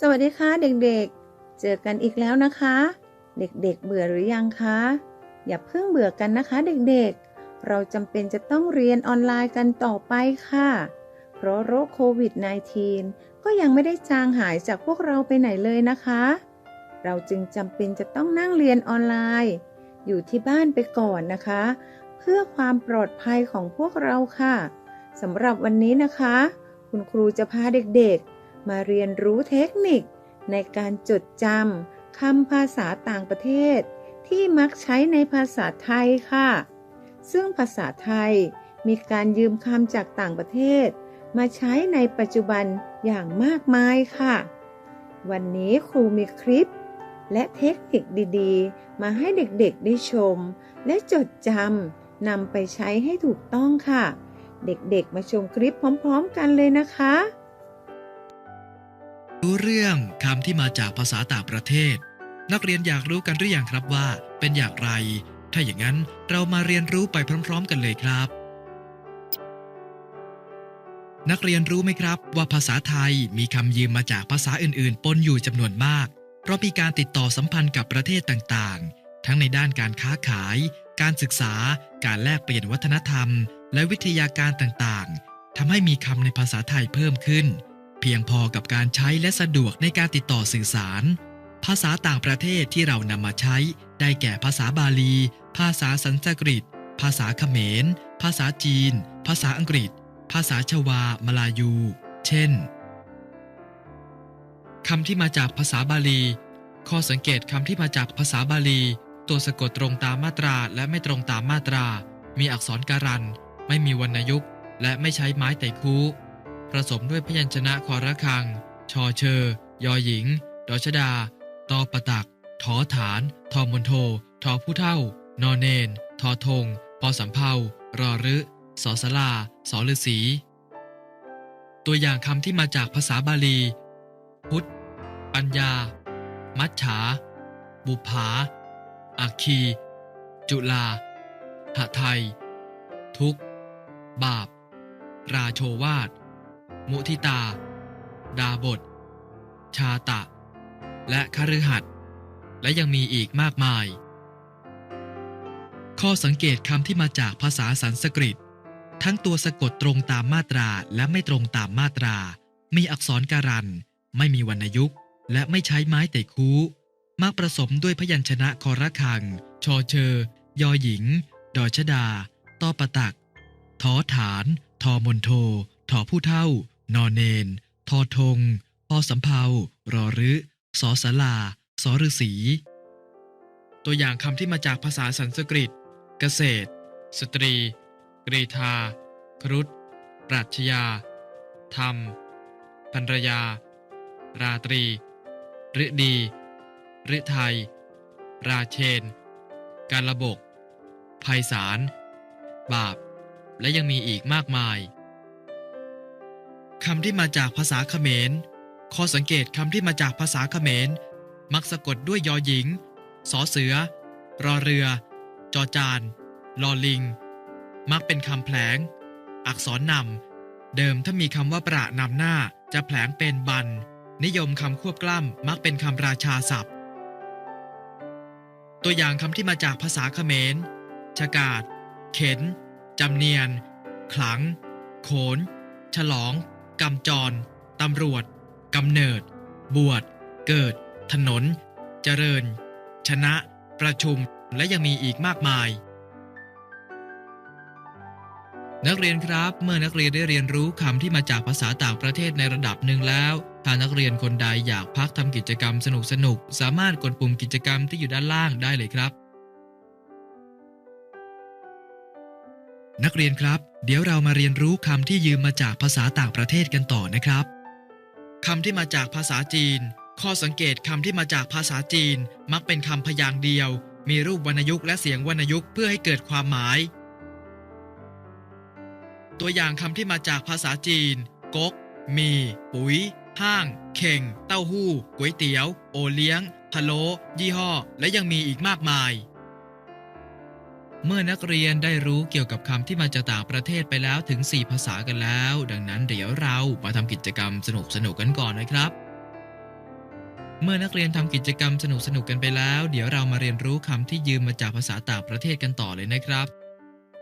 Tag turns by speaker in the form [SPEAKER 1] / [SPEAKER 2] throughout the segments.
[SPEAKER 1] สวัสดีค่ะเด็กๆ เจอกันอีกแล้วนะคะ เด็กๆ เบื่อหรือยังคะ อย่าเพิ่งเบื่อกันนะคะเด็กๆ เราจำเป็นจะต้องเรียนออนไลน์กันต่อไปค่ะ เพราะโรคโควิด -19 ก็ยังไม่ได้จางหายจากพวกเราไปไหนเลยนะคะ เราจึงจำเป็นจะต้องนั่งเรียนออนไลน์ อยู่ที่บ้านไปก่อนนะคะ เพื่อความปลอดภัยของพวกเราค่ะสำหรับวันนี้นะคะ คุณครูจะพาเด็กๆ มาเรียนรู้เทคนิคในการจดจำคำภาษาต่างประเทศ ที่มักใช้ในภาษาไทยค่ะ ซึ่งภาษาไทยมีการยืมคำจากต่างประเทศ มาใช้ในปัจจุบันอย่างมากมายค่ะ วันนี้ครูมีคลิป และเทคนิคดีๆ มาให้เด็กๆได้ชม และจดจำนำไปใช้ให้ถูกต้องค่ะ เด็กๆมาชมคลิปพร้อม ๆ กันเลยนะคะ
[SPEAKER 2] รู้เรื่องคำที่มาจากภาษาต่างประเทศ นักเรียนอยากรู้กันหรือยังครับว่าเป็นอย่างไร ถ้าอย่างนั้นเรามาเรียนรู้ไปพร้อม ๆ กันเลยครับ นักเรียนรู้ไหมครับ ว่าภาษาไทยมีคำยืมมาจากภาษาอื่น ๆ ปนอยู่จำนวนมาก เพราะมีการติดต่อสัมพันธ์กับประเทศต่างๆ ทั้งในด้านการค้าขาย การศึกษา การแลกเปลี่ยนวัฒนธรรม และวิทยาการต่างๆทำให้มีคำในภาษาไทยเพิ่มขึ้น เพียงพอกับการใช้และสะดวกในการติดต่อสื่อสาร ภาษาต่างประเทศที่เรานำมาใช้ ได้แก่ภาษาบาลี ภาษาสันสกฤต ภาษาเขมร ภาษาจีน ภาษาอังกฤษ ภาษาชวา มลายู เช่นคำที่มาจากภาษาบาลี ข้อสังเกตคำที่มาจากภาษาบาลี ตัวสะกดตรงตามมาตราและไม่ตรงตามมาตรา มีอักษรการัน ไม่มีวรรณยุกต์ และไม่ใช้ไม้ไต่คู ผสมด้วยพยัญชนะคอระคัง ชอเชอยอหญิง ดอชดา ตอประตัก ถอฐาน ทอมนโท ทอผู้เท่า นอเนน ทอทง พอสำเภารอรึสอสลาสอฤษีตัวอย่างคำที่มาจากภาษาบาลี พุทธ ปัญญา มัจฉา บุภาอัคคี จุลาหไทย ทุก บาป ราโชวาท มุทิตา ดาบท ชาตะ และคฤหัสถ์และยังมีอีกมากมาย ข้อสังเกตคำที่มาจากภาษาสันสกฤต ทั้งตัวสะกดตรงตามมาตราและไม่ตรงตามมาตรา มีอักษรการัน ไม่มีวรรณยุกต์ และไม่ใช้ไม้ไต่คูมักผสมด้วยพยัญชนะคอระคัง ชอเชอ ยอหญิง ดอชดาต้อประตักทอฐาน ทอมนโท ทอผู้เท่า นอเนน ทอทงพอสำเภารอรึสอสลาสอฤษีตัวอย่างคำที่มาจากภาษาสันสกฤต เกษตร สตรี กรีธา ครุฑปรัชญา ธรรม ภรรยา ราตรีฤดีฤทัย ราเชน การระบก ภัยสาร บาป และยังมีอีกมากมาย คำที่มาจากภาษาเขมร ข้อสังเกตคำที่มาจากภาษาเขมร มักสะกดด้วยยอหญิง สอเสือ รอเรือ จอจาน ลอลิง มักเป็นคำแผลง อักษรนำ เดิมถ้ามีคำว่าประนำหน้าจะแผลงเป็นบัน นิยมคำควบกล้ำมักเป็นคำราชาศัพท์ ตัวอย่างคำที่มาจากภาษาเขมร ชกาด เข็น จำเนียน ขลัง โขน ฉลอง กำจร ตำรวจ กำเนิด บวช เกิด ถนน เจริญ ชนะ ประชุม และยังมีอีกมากมาย นักเรียนครับ เมื่อนักเรียนได้เรียนรู้คำที่มาจากภาษาต่างประเทศในระดับหนึ่งแล้ว ถ้านักเรียนคนใดอยากพักทำกิจกรรมสนุกๆสามารถกดปุ่มกิจกรรมที่อยู่ด้านล่างได้เลยครับ นักเรียนครับ เดี๋ยวเรามาเรียนรู้คำที่ยืมมาจากภาษาต่างประเทศกันต่อนะครับคำที่มาจากภาษาจีน ข้อสังเกตคำที่มาจากภาษาจีน มักเป็นคำพยางค์เดียว มีรูปวรรณยุกต์และเสียงวรรณยุกต์เพื่อให้เกิดความหมาย ตัวอย่างคำที่มาจากภาษาจีนก๊กมี ปุ๋ย ห้าง เข่ง เต้าหู้ก๋วยเตี๋ยว โอเลี้ยงพะโล้ยี่ห้อ และยังมีอีกมากมาย เมื่อนักเรียนได้รู้เกี่ยวกับคำที่มาจากต่างประเทศไปแล้วถึง 4 ภาษากันแล้ว ดังนั้นเดี๋ยวเรามาทำกิจกรรมสนุกๆกันก่อนนะครับ เมื่อนักเรียนทำกิจกรรมสนุกๆกันไปแล้ว เดี๋ยวเรามาเรียนรู้คำที่ยืมมาจากภาษาต่างประเทศกันต่อเลยนะครับ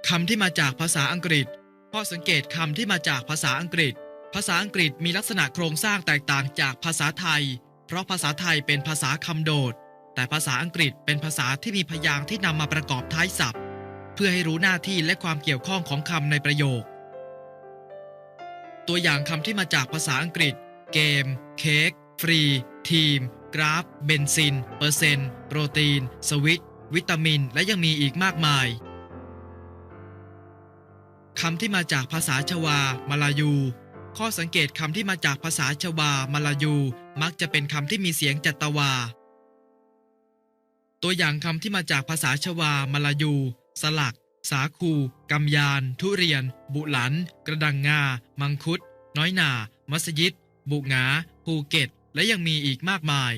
[SPEAKER 2] คำที่มาจากภาษาอังกฤษข้อสังเกตคำที่มาจากภาษาอังกฤษ ภาษาอังกฤษมีลักษณะโครงสร้างแตกต่างจากภาษาไทย เพราะภาษาไทยเป็นภาษาคำโดด แต่ภาษาอังกฤษเป็นภาษาที่มีพยางค์ที่นำมาประกอบท้ายศัพท์ เพื่อให้รู้หน้าที่และความเกี่ยวข้องของคำในประโยค ตัวอย่างคำที่มาจากภาษาอังกฤษ เกม เค้ก ฟรี ทีม กราฟ เบนซิน เปอร์เซนต์ โปรตีน สวิต วิตามิน และยังมีอีกมากมายคำที่มาจากภาษาชวา มาลายู ข้อสังเกตคำที่มาจากภาษาชวา มาลายู มักจะเป็นคำที่มีเสียงจัตวา ตัวอย่างคำที่มาจากภาษาชวา มาลายู สลัก สาคูกำยาน ทุเรียน บุหลัน กระดังงา มังคุด น้อยหนา มัสยิด บุงา ภูเก็ต และยังมีอีกมากมาย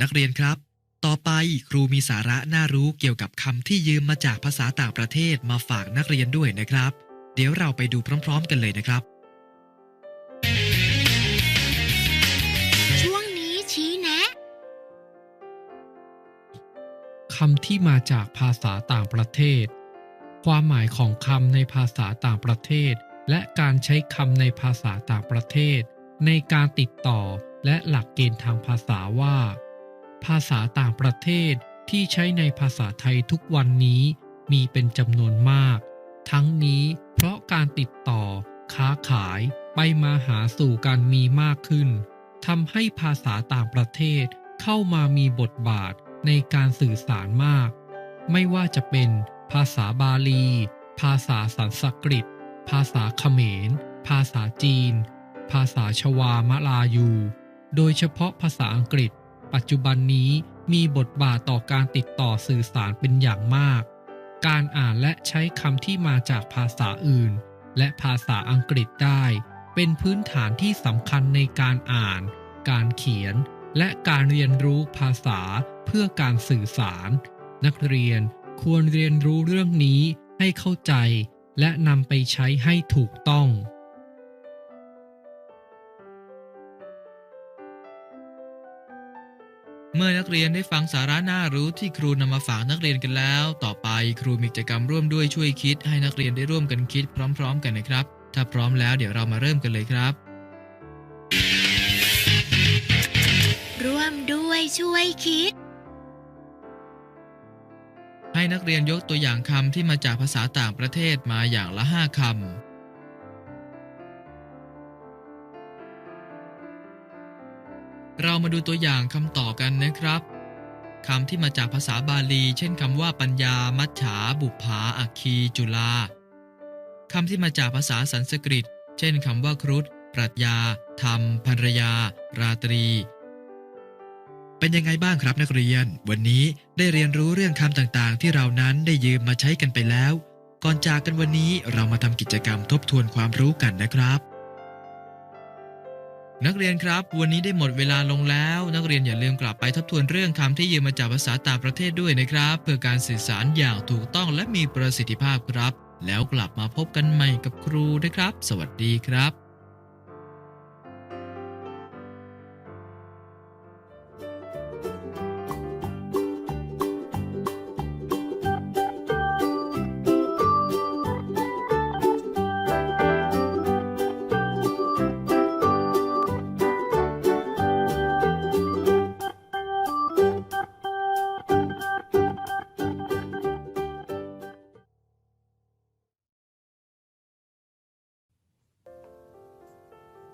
[SPEAKER 2] นักเรียนครับ ต่อไปครูมีสาระน่ารู้เกี่ยวกับคำที่ยืมมาจากภาษาต่างประเทศมาฝากนักเรียนด้วยนะครับ เดี๋ยวเราไปดูพร้อม ๆ กันเลยนะครับ
[SPEAKER 3] คำที่มาจากภาษาต่างประเทศ ความหมายของคำในภาษาต่างประเทศ และการใช้คำในภาษาต่างประเทศ ในการติดต่อและหลักเกณฑ์ทางภาษาว่า ภาษาต่างประเทศที่ใช้ในภาษาไทยทุกวันนี้มีเป็นจำนวนมาก ทั้งนี้เพราะการติดต่อ ค้าขายไปมาหาสู่กันมีมากขึ้นทำให้ภาษาต่างประเทศเข้ามามีบทบาท ในการสื่อสารมาก ไม่ว่าจะเป็นภาษาบาลี ภาษาสันสกฤต ภาษาเขมร ภาษาจีน ภาษาชวามลายู โดยเฉพาะภาษาอังกฤษ ปัจจุบันนี้มีบทบาทต่อการติดต่อสื่อสารเป็นอย่างมาก การอ่านและใช้คำที่มาจากภาษาอื่น และภาษาอังกฤษได้ เป็นพื้นฐานที่สำคัญในการอ่าน การเขียน และการเรียนรู้ภาษา เพื่อการสื่อสาร นักเรียนควรเรียนรู้เรื่องนี้ให้เข้าใจ และนำไปใช้ให้ถูกต้อง
[SPEAKER 2] เมื่อนักเรียนได้ฟังสาระน่ารู้ที่ครูนำมาฝากนักเรียนกันแล้ว ต่อไปครูมีกิจกรรมร่วมด้วยช่วยคิด ให้นักเรียนได้ร่วมกันคิดพร้อม ๆ กันนะครับ ถ้าพร้อมแล้วเดี๋ยวเรามาเริ่มกันเลยครับ
[SPEAKER 4] ร่วมด้วยช่วยคิด
[SPEAKER 2] ให้นักเรียนยกตัวอย่างคำที่มาจากภาษาต่างประเทศมาอย่างละห้าคำเรามาดูตัวอย่างคำต่อกันนะครับคำที่มาจากภาษาบาลี เช่นคำว่าปัญญา มัจฉา บุปผาอัคคี จุลาคำที่มาจากภาษาสันสกฤต เช่นคำว่าครุฑปรัชญา ธรรมภรรยา ราตรี เป็นยังไงบ้างครับนักเรียน วันนี้ได้เรียนรู้เรื่องคำต่างๆ ที่เรานั้นได้ยืมมาใช้กันไปแล้ว ก่อนจากกันวันนี้เรามาทำกิจกรรมทบทวนความรู้กันนะครับ นักเรียนครับ วันนี้ได้หมดเวลาลงแล้ว นักเรียนอย่าลืมกลับไปทบทวนเรื่องคำที่ยืมมาจากภาษาต่างประเทศด้วยนะครับ เพื่อการสื่อสารอย่างถูกต้องและมีประสิทธิภาพครับ แล้วกลับมาพบกันใหม่กับครูนะครับ สวัสดีครับ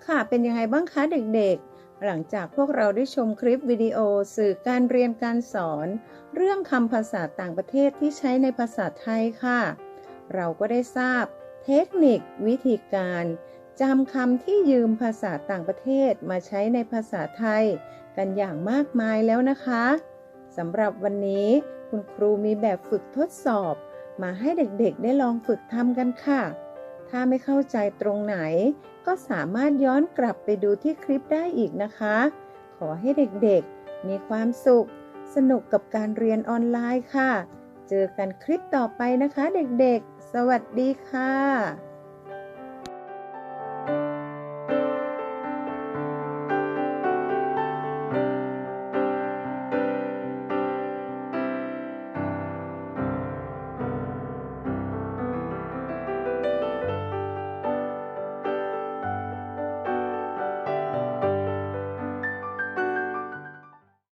[SPEAKER 1] ค่ะเป็นยังไงบ้างคะเด็กๆ หลังจากพวกเราได้ชมคลิปวิดีโอสื่อการเรียนการสอน เรื่องคำภาษาต่างประเทศที่ใช้ในภาษาไทยค่ะ เราก็ได้ทราบเทคนิค วิธีการจำคำที่ยืมภาษาต่างประเทศมาใช้ในภาษาไทย กันอย่างมากมายแล้วนะคะสำหรับวันนี้คุณครูมีแบบฝึกทดสอบ มาให้เด็กๆได้ลองฝึกทำกันค่ะ ถ้าไม่เข้าใจตรงไหน ก็สามารถย้อนกลับไปดูที่คลิปได้อีกนะคะ ขอให้เด็กๆ มีความสุข สนุกกับการเรียนออนไลน์ค่ะ เจอกันคลิปต่อไปนะคะเด็กๆ สวัสดีค่ะ